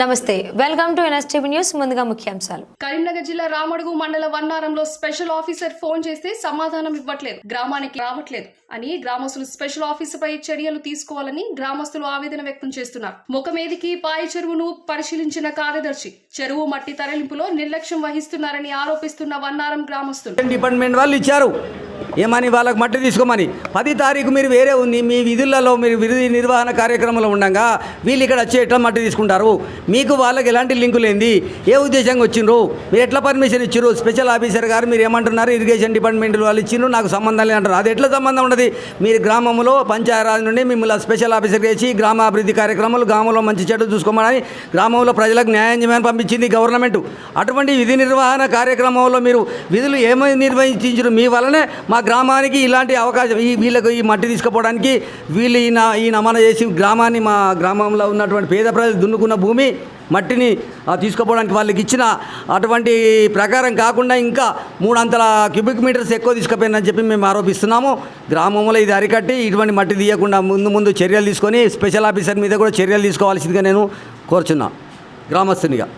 నమస్తే welcome to NSTV news ముందుగా ముఖ్యాంశాలు. కరీంనగర్ జిల్లా రామడుగు మండల వన్నారంలో స్పెషల్ ఆఫీసర్ ఫోన్ చేస్తే సమాధానం ఇవ్వట్లేదు. గ్రామానికి రావట్లేదు అని గ్రామస్తులు స్పెషల్ ఆఫీసర్ పై చర్యలు తీసుకోవాలని గ్రామస్తులు ఆవేదన వ్యక్తం చేస్తున్నారు. ముఖమేదికి పాయి చెరువును పరిశీలించిన కార్యదర్శి చెరువు మట్టి తరలింపులో నిర్లక్ష్యం వహిస్తున్నారని ఆరోపిస్తున్న వన్నారం గ్రామస్తులు. డిపార్ట్మెంట్ వాళ్ళు ఇచ్చారు. ఏమని వాళ్ళకి మట్టి తీసుకోమని? పది తారీఖు మీరు వేరే ఉంది మీ విధులలో మీరు విధి నిర్వహణ కార్యక్రమంలో ఉండగా వీళ్ళు ఇక్కడ వచ్చి ఎట్లా మట్టి తీసుకుంటారు? మీకు వాళ్ళకి ఎలాంటి లింకు లేని ఏ ఉద్దేశంగా వచ్చిండ్రు? మీరు ఎట్లా పర్మిషన్ ఇచ్చారు స్పెషల్ ఆఫీసర్ గారు మీరు ఏమంటున్నారు? ఇరిగేషన్ డిపార్ట్మెంట్ వాళ్ళు ఇచ్చిండ్రు నాకు సంబంధం లేదు అంటారు అది ఎట్లా సంబంధం ఉండదు? మీరు గ్రామంలో పంచాయరాజ్ నుండి మిమ్మల్ని స్పెషల్ ఆఫీసర్ చేసి గ్రామాభివృద్ధి కార్యక్రమాలు గ్రామంలో మంచి చెడు చూసుకోమని గ్రామంలో ప్రజలకు న్యాయం చేయమని పంపించింది గవర్నమెంట్. అటువంటి విధి నిర్వహణ కార్యక్రమంలో మీరు విధులు ఏమై నిర్వహించారు మీ వల్లనే మా గ్రామానికి ఇలాంటి అవకాశం ఈ వీళ్ళకు ఈ మట్టి తీసుకుపోవడానికి వీళ్ళు ఈయన ఈయన ఈ చేసి గ్రామాన్ని మా గ్రామంలో ఉన్నటువంటి పేద ప్రజలు దున్నుకున్న భూమి మట్టిని తీసుకుపోవడానికి వాళ్ళకి ఇచ్చిన అటువంటి ప్రకారం కాకుండా ఇంకా మూడంతల క్యూబిక్ మీటర్స్ ఎక్కువ తీసుకుపోయిందని చెప్పి మేము ఆరోపిస్తున్నాము. గ్రామంలో ఇది అరికట్టి ఇటువంటి మట్టి తీయకుండా ముందు ముందు చర్యలు తీసుకొని స్పెషల్ ఆఫీసర్ మీద కూడా చర్యలు తీసుకోవాల్సిందిగా నేను కోరుచున్నా. గ్రామస్తునిగా.